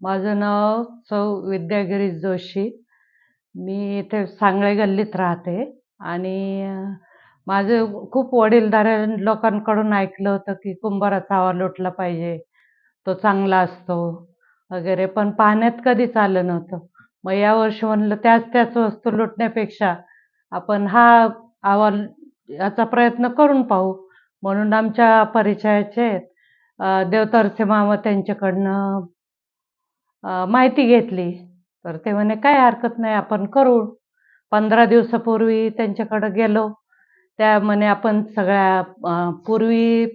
माझं नाव सौ विद्या गिरीश जोशी. मी इथे सांगळे गल्लीत राहते आणि माझं खूप वडीलधाऱ्या लोकांकडून ऐकलं होतं की कुंभाराचा हवा लुटला पाहिजे तो चांगला असतो वगैरे पण पाण्यात कधीच आलं नव्हतं. मग यावर्षी म्हणलं त्याच त्याच वस्तू लुटण्यापेक्षा आपण हा अहवाल याचा प्रयत्न करून पाहू. म्हणून आमच्या परिचयाचे देवतरसे मामा त्यांच्याकडनं माहिती घेतली. तर ते म्हणे काय हरकत नाही आपण करू. पंधरा दिवसापूर्वी त्यांच्याकडं गेलो. त्या म्हणे आपण सगळ्या पूर्वी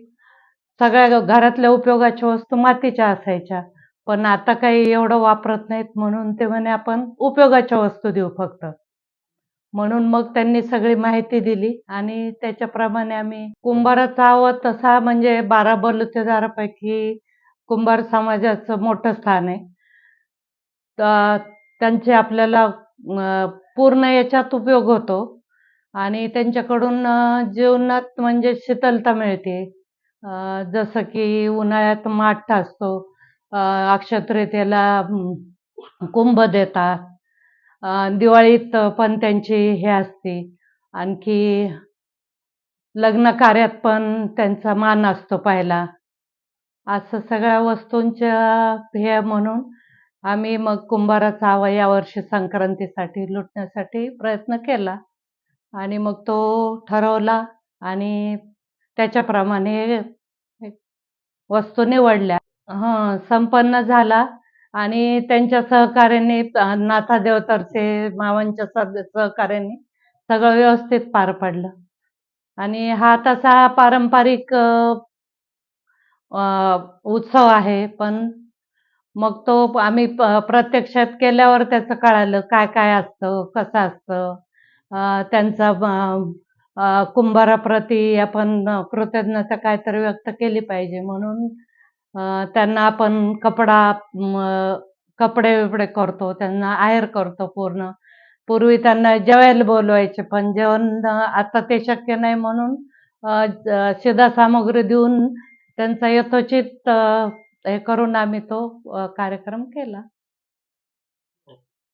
सगळ्या घरातल्या उपयोगाच्या वस्तू मातीच्या असायच्या. पण आता काही एवढं वापरत नाहीत म्हणून ते म्हणे आपण उपयोगाच्या वस्तू देऊ फक्त. म्हणून मग त्यांनी सगळी माहिती दिली आणि त्याच्याप्रमाणे आम्ही कुंभाराचा आहोत तसा म्हणजे बारा बलुतेदारापैकी कुंभार समाजाचं मोठं स्थान आहे. त्यांचे आपल्याला पूर्ण याच्यात उपयोग होतो. आणि त्यांच्याकडून जीवनात म्हणजे शीतलता मिळते. जसं की उन्हाळ्यात माठ असतो. अं, कुंभ देतात. दिवाळीत पण त्यांची हे असते. आणखी लग्न कार्यात पण त्यांचा मान असतो पाहिला. असं सगळ्या वस्तूंच्या हे म्हणून आम्ही मग कुंभाराचा हवा यावर्षी संक्रांतीसाठी लुटण्यासाठी प्रयत्न केला. आणि मग तो ठरवला आणि त्याच्याप्रमाणे वस्तू निवडल्या. हं संपन्न झाला आणि त्यांच्या सहकार्याने नाथा देवतरचे मावांच्या सहकार्याने सगळं व्यवस्थित पार पडलं. आणि हा तसा पारंपरिक उत्सव आहे पण मग तो आम्ही प्रत्यक्षात केल्यावर त्याचं कळालं काय काय असतं कसं असतं. त्यांचा कुंभाराप्रती आपण कृतज्ञता काहीतरी व्यक्त केली पाहिजे म्हणून त्यांना आपण कपडा कपडे बिपडे करतो त्यांना आहेर करतो पूर्ण. पूर्वी त्यांना जेवायला बोलवायचे पण जेवण आता ते शक्य नाही म्हणून शिधा सामग्री देऊन त्यांचा यथोचित हे करून आम्ही तो कार्यक्रम केला.